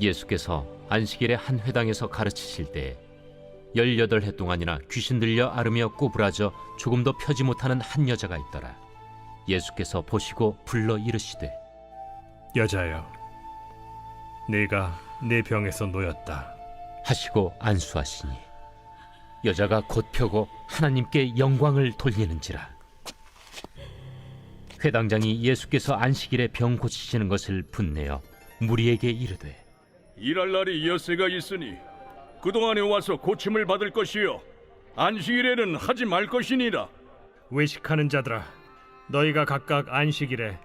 예수께서 안식일에 한 회당에서 가르치실 때 18해 동안이나 귀신 들려 앓으며 꼬부라져 조금도 펴지 못하는 한 여자가 있더라. 예수께서 보시고 불러 이르시되 여자여, 네가 내 병에서 놓였다. 하시고 안수하시니 여자가 곧 펴고 하나님께 영광을 돌리는지라 회당장이 예수께서 안식일에 병 고치시는 것을 분내어 무리에게 이르되 일할 날이 엿새가 있으니 그동안에 와서 고침을 받을 것이요 안식일에는 하지 말 것이니라 외식하는 자들아, 너희가 각각 안식일에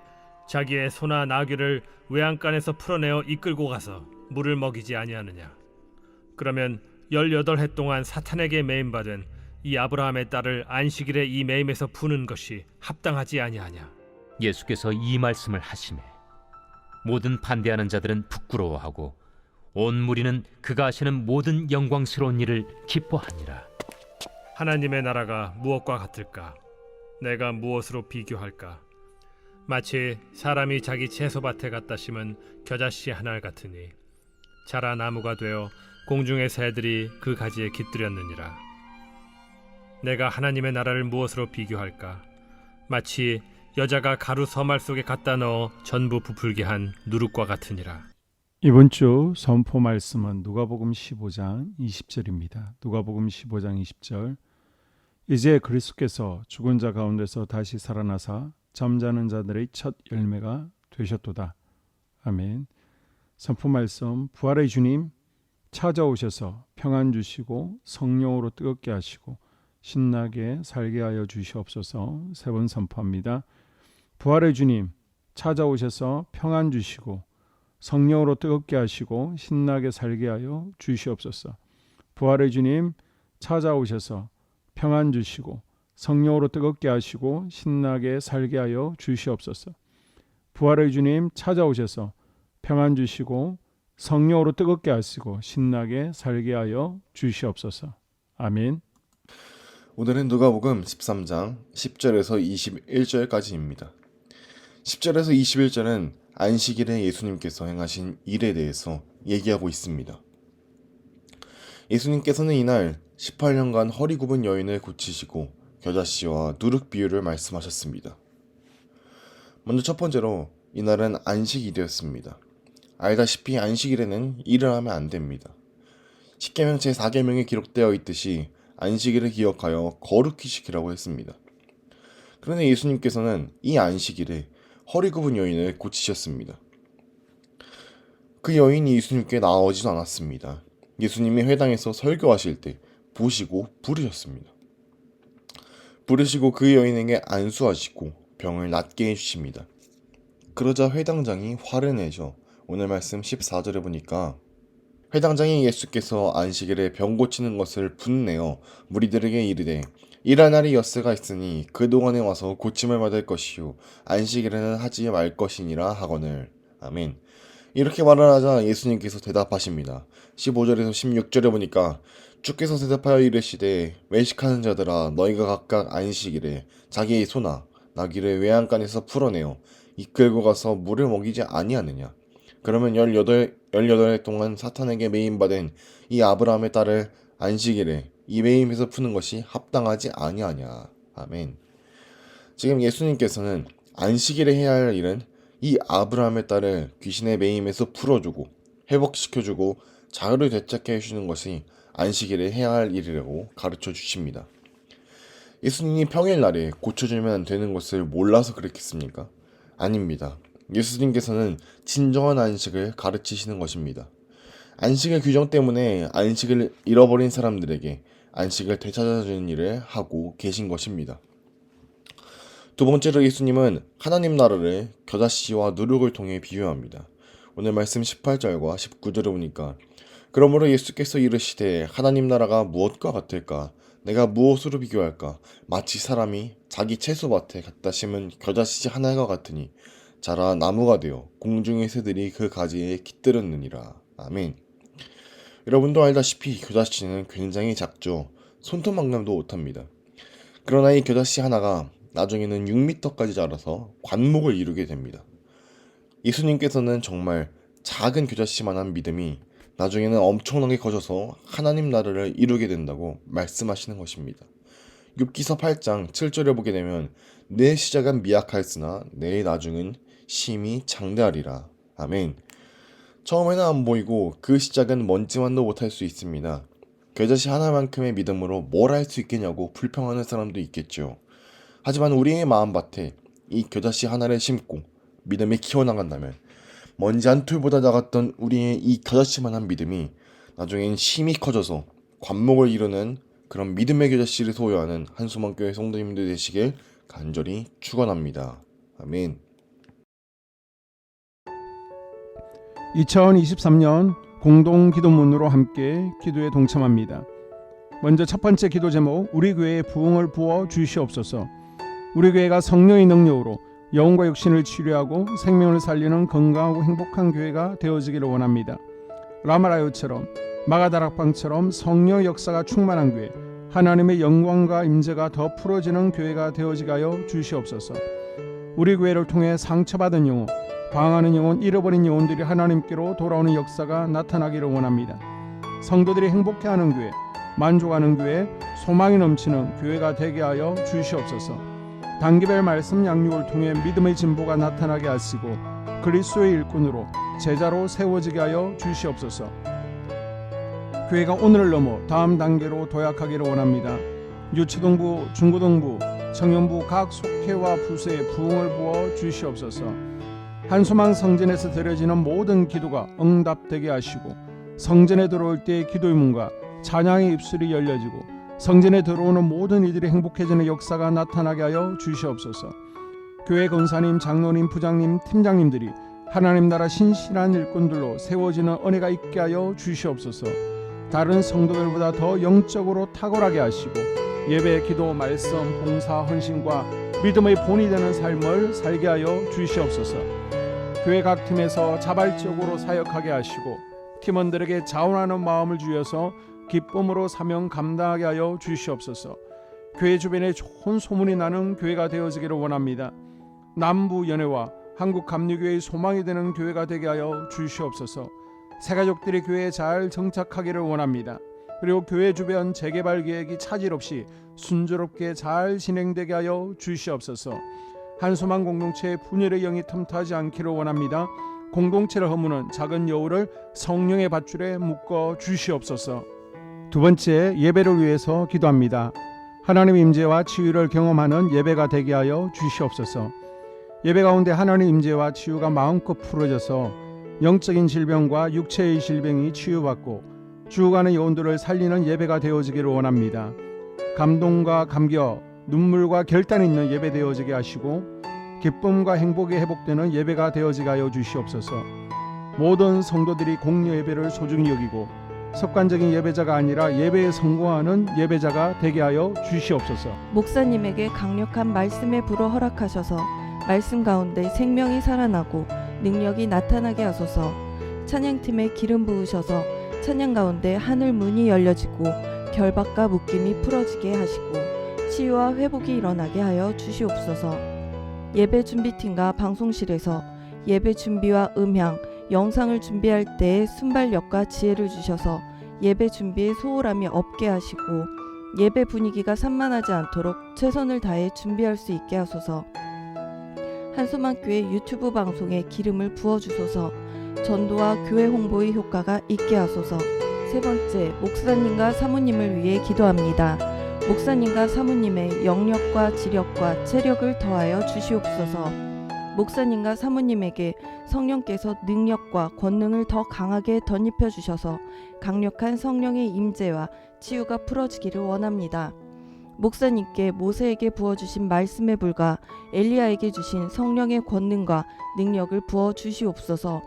자기의 소나 나귀를 외양간에서 풀어내어 이끌고 가서 물을 먹이지 아니하느냐? 그러면 열여덟 해 동안 사탄에게 매임 받은 이 아브라함의 딸을 안식일에 이 매임에서 푸는 것이 합당하지 아니하냐? 예수께서 이 말씀을 하심에 모든 반대하는 자들은 부끄러워하고 온 무리는 그가 하시는 모든 영광스러운 일을 기뻐하니라 하나님의 나라가 무엇과 같을까? 내가 무엇으로 비교할까? 마치 사람이 자기 채소밭에 갖다 심은 겨자씨 하나 같으니 자라 나무가 되어 공중의 새들이 그 가지에 깃들였느니라. 내가 하나님의 나라를 무엇으로 비교할까? 마치 여자가 가루 서말 속에 갖다 넣어 전부 부풀게 한 누룩과 같으니라. 이번 주 선포 말씀은 누가복음 15장 20절입니다. 누가복음 15장 20절 이제 그리스도께서 죽은 자 가운데서 다시 살아나사 잠자는 자들의 첫 열매가 되셨도다. 아멘. 선포 말씀 부활의 주님 찾아오셔서 평안 주시고 성령으로 뜨겁게 하시고 신나게 살게 하여 주시옵소서 세 번 선포합니다. 부활의 주님 찾아오셔서 평안 주시고 성령으로 뜨겁게 하시고 신나게 살게 하여 주시옵소서. 부활의 주님 찾아오셔서 평안 주시고 성령으로 뜨겁게 하시고 신나게 살게 하여 주시옵소서. 부활의 주님 찾아오셔서 평안 주시고 성령으로 뜨겁게 하시고 신나게 살게 하여 주시옵소서. 아멘. 오늘은 누가복음 13장 10절에서 21절까지입니다. 10절에서 21절은 안식일에 예수님께서 행하신 일에 대해서 얘기하고 있습니다. 예수님께서는 이날 18년간 허리 굽은 여인을 고치시고 겨자씨와 누룩 비유를 말씀하셨습니다. 먼저 첫 번째로 이날은 안식일이었습니다. 알다시피 안식일에는 일을 하면 안 됩니다. 십계명 제 4계명에 기록되어 있듯이 안식일을 기억하여 거룩히 지키라고 했습니다. 그런데 예수님께서는 이 안식일에 허리 굽은 여인을 고치셨습니다. 그 여인이 예수님께 나오지도 않았습니다. 예수님이 회당에서 설교하실 때 보시고 부르셨습니다. 부르시고 그 여인에게 안수하시고 병을 낫게 해주십니다. 그러자 회당장이 화를 내죠. 오늘 말씀 14절에 보니까 회당장이 예수께서 안식일에 병 고치는 것을 분내어 무리들에게 이르되 일할 날이 엿새가 있으니 그동안에 와서 고침을 받을 것이요. 안식일에는 하지 말 것이니라 하거늘. 아멘. 이렇게 말을 하자 예수님께서 대답하십니다. 15절에서 16절에 보니까 주께서 대답하여 이르시되 외식하는 자들아 너희가 각각 안식일에 자기의 소나 나귀를 외양간에서 풀어내어 이끌고 가서 물을 먹이지 아니하느냐 그러면 18, 18해 동안 사탄에게 매임받은 이 아브라함의 딸을 안식일에 이 매임에서 푸는 것이 합당하지 아니하냐. 아멘. 지금 예수님께서는 안식일에 해야 할 일은 이 아브라함의 딸을 귀신의 매임에서 풀어주고 회복시켜주고 자유를 되찾게 해주는 것이 안식일에 해야 할 일이라고 가르쳐 주십니다. 예수님이 평일날에 고쳐주면 되는 것을 몰라서 그랬겠습니까? 아닙니다. 예수님께서는 진정한 안식을 가르치시는 것입니다. 안식의 규정 때문에 안식을 잃어버린 사람들에게 안식을 되찾아주는 일을 하고 계신 것입니다. 두 번째로 예수님은 하나님 나라를 겨자씨와 누룩을 통해 비유합니다. 오늘 말씀 18절과 19절을 보니까 그러므로 예수께서 이르시되 하나님 나라가 무엇과 같을까 내가 무엇으로 비교할까 마치 사람이 자기 채소밭에 갖다 심은 겨자씨 하나가 같으니 자라 나무가 되어 공중의 새들이 그 가지에 깃들었느니라. 아멘. 여러분도 알다시피 겨자씨는 굉장히 작죠. 손톱만큼도 못합니다. 그러나 이 겨자씨 하나가 나중에는 6m까지 자라서 관목을 이루게 됩니다. 예수님께서는 정말 작은 겨자씨만한 믿음이 나중에는 엄청나게 커져서 하나님 나라를 이루게 된다고 말씀하시는 것입니다. 욥기서 8장 7절에 보게 되면 내 시작은 미약하였으나 내 나중은 심히 장대하리라. 아멘. 처음에는 안 보이고 그 시작은 먼지만도 못할 수 있습니다. 겨자씨 하나만큼의 믿음으로 뭘 할 수 있겠냐고 불평하는 사람도 있겠죠. 하지만 우리의 마음밭에 이 겨자씨 하나를 심고 믿음이 키워나간다면 먼지 한 툴보다 작았던 우리의 이 겨자씨만한 믿음이 나중엔 심히 커져서 관목을 이루는 그런 믿음의 겨자씨를 소유하는 한수만교회 성도님들 되시길 간절히 축원합니다. 아멘. 2023년 공동 기도문으로 함께 기도에 동참합니다. 먼저 첫 번째 기도 제목 우리 교회에 부흥을 부어 주시옵소서. 우리 교회가 성령의 능력으로 영혼과 육신을 치료하고 생명을 살리는 건강하고 행복한 교회가 되어지기를 원합니다. 라마라요처럼 마가다락방처럼 성령 역사가 충만한 교회, 하나님의 영광과 임재가 더 풀어지는 교회가 되어지게 하여 주시옵소서. 우리 교회를 통해 상처받은 영혼, 방황하는 영혼, 잃어버린 영혼들이 하나님께로 돌아오는 역사가 나타나기를 원합니다. 성도들이 행복해하는 교회, 만족하는 교회, 소망이 넘치는 교회가 되게 하여 주시옵소서. 단기별 말씀 양육을 통해 믿음의 진보가 나타나게 하시고 그리스도의 일꾼으로 제자로 세워지게 하여 주시옵소서. 교회가 오늘을 넘어 다음 단계로 도약하기를 원합니다. 유치동부, 중고등부, 청년부 각 속회와 부서에 부흥을 부어 주시옵소서. 한소망 성전에서 드려지는 모든 기도가 응답되게 하시고 성전에 들어올 때의 기도의 문과 찬양의 입술이 열려지고 성전에 들어오는 모든 이들이 행복해지는 역사가 나타나게 하여 주시옵소서. 교회 권사님, 장로님, 부장님, 팀장님들이 하나님 나라 신실한 일꾼들로 세워지는 은혜가 있게 하여 주시옵소서. 다른 성도들보다 더 영적으로 탁월하게 하시고 예배, 기도, 말씀, 봉사, 헌신과 믿음의 본이 되는 삶을 살게 하여 주시옵소서. 교회 각 팀에서 자발적으로 사역하게 하시고 팀원들에게 자원하는 마음을 주셔서 기쁨으로 사명 감당하게 하여 주시옵소서. 교회 주변에 좋은 소문이 나는 교회가 되어지기를 원합니다. 남부 연회와 한국 감리교회의 소망이 되는 교회가 되게 하여 주시옵소서. 새 가족들이 교회에 잘 정착하기를 원합니다. 그리고 교회 주변 재개발 계획이 차질 없이 순조롭게 잘 진행되게 하여 주시옵소서. 한소망 공동체의 분열의 영이 틈타지 않기를 원합니다. 공동체를 허무는 작은 여우를 성령의 밧줄에 묶어 주시옵소서. 두 번째 예배를 위해서 기도합니다. 하나님 임재와 치유를 경험하는 예배가 되게 하여 주시옵소서. 예배 가운데 하나님 임재와 치유가 마음껏 풀어져서 영적인 질병과 육체의 질병이 치유받고 죽어가는 영혼들을 살리는 예배가 되어지기를 원합니다. 감동과 감격, 눈물과 결단 있는 예배 되어지게 하시고 기쁨과 행복이 회복되는 예배가 되어지게 하여 주시옵소서. 모든 성도들이 공여 예배를 소중히 여기고 습관적인 예배자가 아니라 예배에 성공하는 예배자가 되게 하여 주시옵소서. 목사님에게 강력한 말씀의 불을 허락하셔서 말씀 가운데 생명이 살아나고 능력이 나타나게 하소서. 찬양팀에 기름 부으셔서 찬양 가운데 하늘 문이 열려지고 결박과 묶임이 풀어지게 하시고 치유와 회복이 일어나게 하여 주시옵소서. 예배 준비팀과 방송실에서 예배 준비와 음향, 영상을 준비할 때의 순발력과 지혜를 주셔서 예배 준비에 소홀함이 없게 하시고 예배 분위기가 산만하지 않도록 최선을 다해 준비할 수 있게 하소서. 한소망교회 유튜브 방송에 기름을 부어 주소서. 전도와 교회 홍보의 효과가 있게 하소서. 세 번째, 목사님과 사모님을 위해 기도합니다. 목사님과 사모님의 영력과 지력과 체력을 더하여 주시옵소서. 목사님과 사모님에게 성령께서 능력과 권능을 더 강하게 덧입혀 주셔서 강력한 성령의 임재와 치유가 풀어지기를 원합니다. 목사님께 모세에게 부어주신 말씀의 불과 엘리야에게 주신 성령의 권능과 능력을 부어 주시옵소서.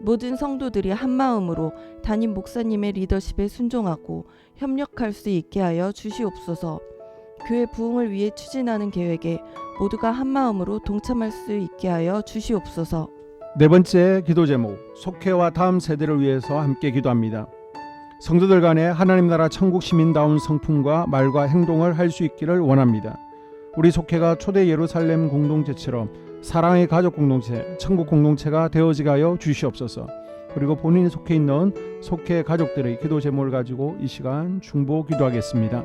모든 성도들이 한 마음으로 담임 목사님의 리더십에 순종하고 협력할 수 있게 하여 주시옵소서. 교회 부흥을 위해 추진하는 계획에 모두가 한 마음으로 동참할 수 있게 하여 주시옵소서. 네 번째 기도 제목 속회와 다음 세대를 위해서 함께 기도합니다. 성도들 간에 하나님 나라 천국 시민다운 성품과 말과 행동을 할 수 있기를 원합니다. 우리 속회가 초대 예루살렘 공동체처럼 사랑의 가족 공동체, 천국 공동체가 되어지게 하여 주시옵소서. 그리고 본인이 속해 있는 속해 가족들의 기도 제목을 가지고 이 시간 중보 기도하겠습니다.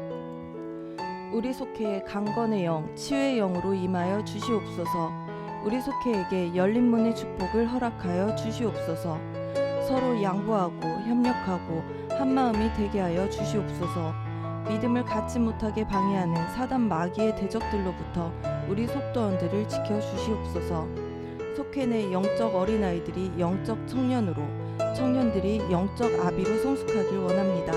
우리 속해의 강건의 영, 치유의 영으로 임하여 주시옵소서. 우리 속해에게 열린 문의 축복을 허락하여 주시옵소서. 서로 양보하고 협력하고 한 마음이 되게 하여 주시옵소서. 믿음을 갖지 못하게 방해하는 사단 마귀의 대적들로부터 우리 속도원들을 지켜 주시옵소서. 속해 내 영적 어린아이들이 영적 청년으로, 청년들이 영적 아비로 성숙하길 원합니다.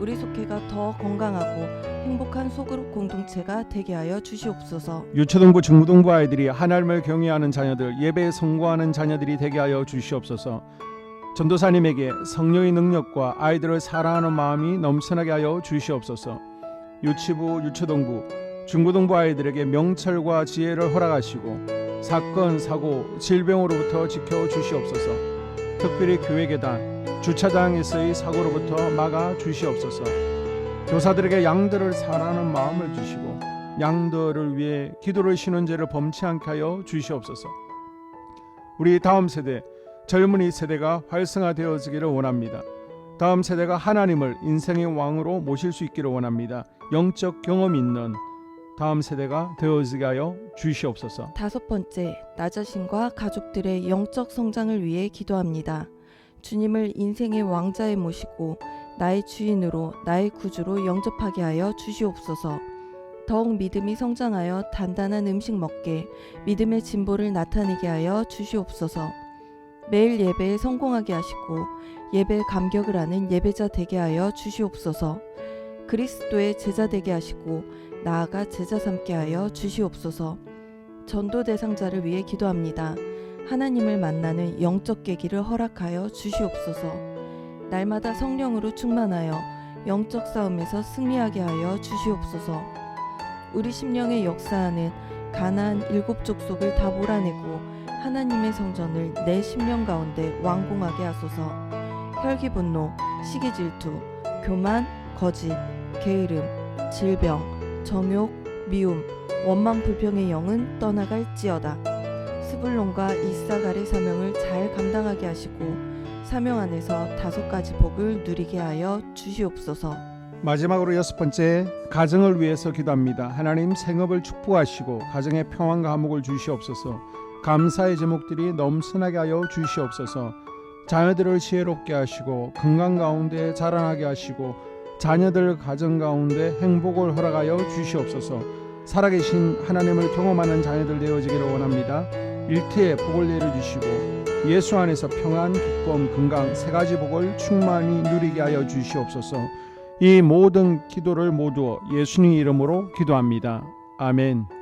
우리 속해가 더 건강하고 행복한 소그룹 공동체가 되게 하여 주시옵소서. 유초등부 중고등부 아이들이 하나님을 경외하는 자녀들 예배에 성공하는 자녀들이 되게 하여 주시옵소서. 전도사님에게 성령의 능력과 아이들을 사랑하는 마음이 넘쳐나게 하여 주시옵소서. 유치부, 유초등부, 중고등부 아이들에게 명철과 지혜를 허락하시고 사건, 사고, 질병으로부터 지켜 주시옵소서. 특별히 교회 계단, 주차장에서의 사고로부터 막아 주시옵소서. 교사들에게 양들을 사랑하는 마음을 주시고 양들을 위해 기도를 쉬는 죄를 범치 않게 하여 주시옵소서. 우리 다음 세대 젊은이 세대가 활성화되어지기를 원합니다. 다음 세대가 하나님을 인생의 왕으로 모실 수 있기를 원합니다. 영적 경험 있는 다음 세대가 되어지게 하여 주시옵소서. 다섯 번째, 나 자신과 가족들의 영적 성장을 위해 기도합니다. 주님을 인생의 왕자에 모시고 나의 주인으로 나의 구주로 영접하게 하여 주시옵소서. 더욱 믿음이 성장하여 단단한 음식 먹게 믿음의 진보를 나타내게 하여 주시옵소서. 매일 예배에 성공하게 하시고 예배에 감격을 하는 예배자 되게 하여 주시옵소서. 그리스도의 제자 되게 하시고 나아가 제자 삼게 하여 주시옵소서. 전도 대상자를 위해 기도합니다. 하나님을 만나는 영적 계기를 허락하여 주시옵소서. 날마다 성령으로 충만하여 영적 싸움에서 승리하게 하여 주시옵소서. 우리 심령에 역사하는 가나안 일곱 족속을 다 몰아내고 하나님의 성전을 내 심령 가운데 완공하게 하소서. 혈기 분노, 시기 질투, 교만, 거짓, 게으름, 질병, 정욕, 미움, 원망 불평의 영은 떠나갈지어다. 스불론과 이사갈의 사명을 잘 감당하게 하시고 사명 안에서 다섯 가지 복을 누리게 하여 주시옵소서. 마지막으로 여섯 번째 가정을 위해서 기도합니다. 하나님 생업을 축복하시고 가정에 평안과 화목을 주시옵소서. 감사의 제목들이 넘쳐나게 하여 주시옵소서. 자녀들을 지혜롭게 하시고 건강 가운데 자라나게 하시고 자녀들 가정 가운데 행복을 허락하여 주시옵소서. 살아계신 하나님을 경험하는 자녀들 되어지기를 원합니다. 일태에 복을 내려 주시고 예수 안에서 평안, 기쁨, 건강 세 가지 복을 충만히 누리게 하여 주시옵소서. 이 모든 기도를 모두 예수님 이름으로 기도합니다. 아멘.